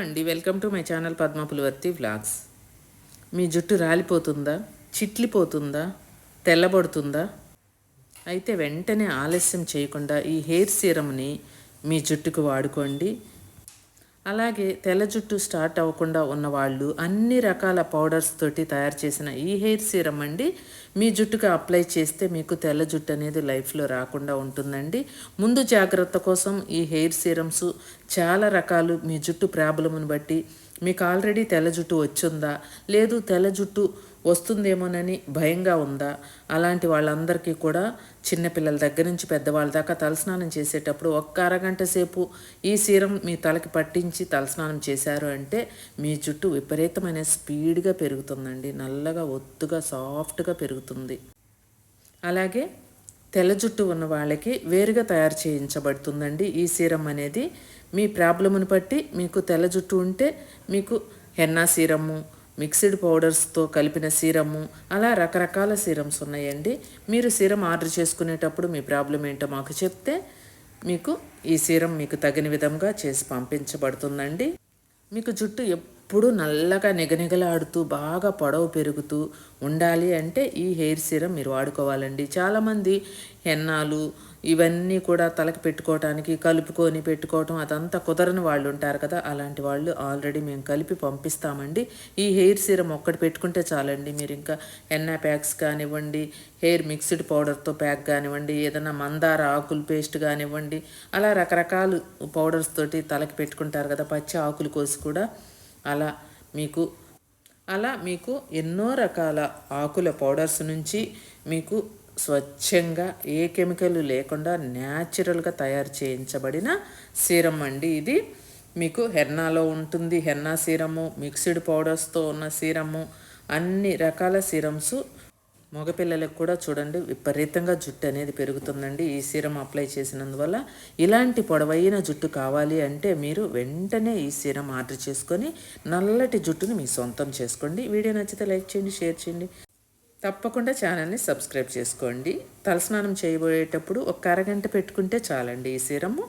Welcome to my channel Padma Pulivarthi vlogs మీ జుట్టు రాలిపోతుందా? చిట్లిపోతుందా? తెల్లబడుతుందా? అయితే వెంటనే ఆలస్యం చేయకుండా ఈ హెయిర్ సీరమ్ని మీ జుట్టుకు వాడుకోండి. అలాగే తెల్ల జుట్టు స్టార్ట్ అవ్వకుండా ఉన్నవాళ్ళు అన్ని రకాల పౌడర్స్ తోటి తయారు చేసిన ఈ హెయిర్ సీరం అండి. మీ జుట్టుకు అప్లై చేస్తే మీకు తెల్ల జుట్టు అనేది లైఫ్లో రాకుండా ఉంటుందండి. ముందు జాగ్రత్త కోసం ఈ హెయిర్ సీరమ్స్ చాలా రకాలు మీ జుట్టు ప్రాబ్లమ్ని బట్టి మీకు ఆల్రెడీ తెల్ల జుట్టు వచ్చిందా? లేదు తెల్ల జుట్టు వస్తుందేమోనని భయంగా ఉందా? అలాంటి వాళ్ళందరికీ కూడా చిన్నపిల్లల దగ్గర నుంచి పెద్దవాళ్ళ దాకా తలస్నానం చేసేటప్పుడు ఒక్క అరగంట సేపు ఈ సీరం మీ తలకి పట్టించి తలస్నానం చేశారు అంటే మీ జుట్టు విపరీతమైన స్పీడ్గా పెరుగుతుందండి. నల్లగా ఒత్తుగా సాఫ్ట్గా పెరుగుతుంది. అలాగే తెల్ల జుట్టు ఉన్న వాళ్ళకి వేరుగా తయారు చేయించబడుతుందండి. ఈ సీరం అనేది మీ ప్రాబ్లమ్ని బట్టి మీకు తెల్ల జుట్టు ఉంటే మీకు హెన్నా సీరము మిక్స్డ్ పౌడర్స్తో కలిపిన సీరము అలా రకరకాల సీరమ్స్ ఉన్నాయండి. మీరు సీరం ఆర్డర్ చేసుకునేటప్పుడు మీ ప్రాబ్లం ఏంటో మాకు చెప్తే మీకు ఈ సీరం మీకు తగిన విధంగా చేసి పంపించబడుతుందండి. మీకు జుట్టు ఎప్పుడు నల్లగా నిగనిగలాడుతూ బాగా పొడవు పెరుగుతూ ఉండాలి అంటే ఈ హెయిర్ సీరం మీరు వాడుకోవాలండి. చాలామంది హెన్నాలు ఇవన్నీ కూడా తలకు పెట్టుకోవటానికి కలుపుకొని పెట్టుకోవటం అదంతా కుదరని వాళ్ళు ఉంటారు కదా అలాంటి వాళ్ళు ఆల్రెడీ మేము కలిపి పంపిస్తామండి. ఈ హెయిర్ సీరం ఒక్కటి పెట్టుకుంటే చాలండి. మీరు ఇంకా ఎన్నా ప్యాక్స్ కానివ్వండి హెయిర్ మిక్స్డ్ పౌడర్తో ప్యాక్ కానివ్వండి ఏదైనా మందార ఆకులు పేస్ట్ కానివ్వండి అలా రకరకాలు పౌడర్స్ తోటి తలకి పెట్టుకుంటారు కదా పచ్చి ఆకులు కోసి కూడా అలా మీకు అలా మీకు ఎన్నో రకాల ఆకుల పౌడర్స్ నుంచి మీకు స్వచ్ఛంగా ఏ కెమికల్ లేకుండా న్యాచురల్గా తయారు చేయించబడిన సీరం అండి ఇది. మీకు హెర్నాలో ఉంటుంది. హెన్నా సీరము మిక్స్డ్ పౌడర్స్తో ఉన్న సీరము అన్ని రకాల సీరమ్స్ మగపిల్లలకు కూడా చూడండి విపరీతంగా జుట్టు అనేది పెరుగుతుందండి. ఈ సీరం అప్లై చేసినందువల్ల ఇలాంటి పొడవైన జుట్టు కావాలి అంటే మీరు వెంటనే ఈ సీరం ఆర్డర్ చేసుకొని నల్లటి జుట్టుని మీ సొంతం చేసుకోండి. వీడియో నచ్చితే లైక్ చేయండి షేర్ చేయండి. తప్పకుండా ఛానల్ని సబ్స్క్రైబ్ చేసుకోండి. తలస్నానం చేయబోయేటప్పుడు ఒక అరగంట పెట్టుకుంటే చాలండి ఈ సీరము.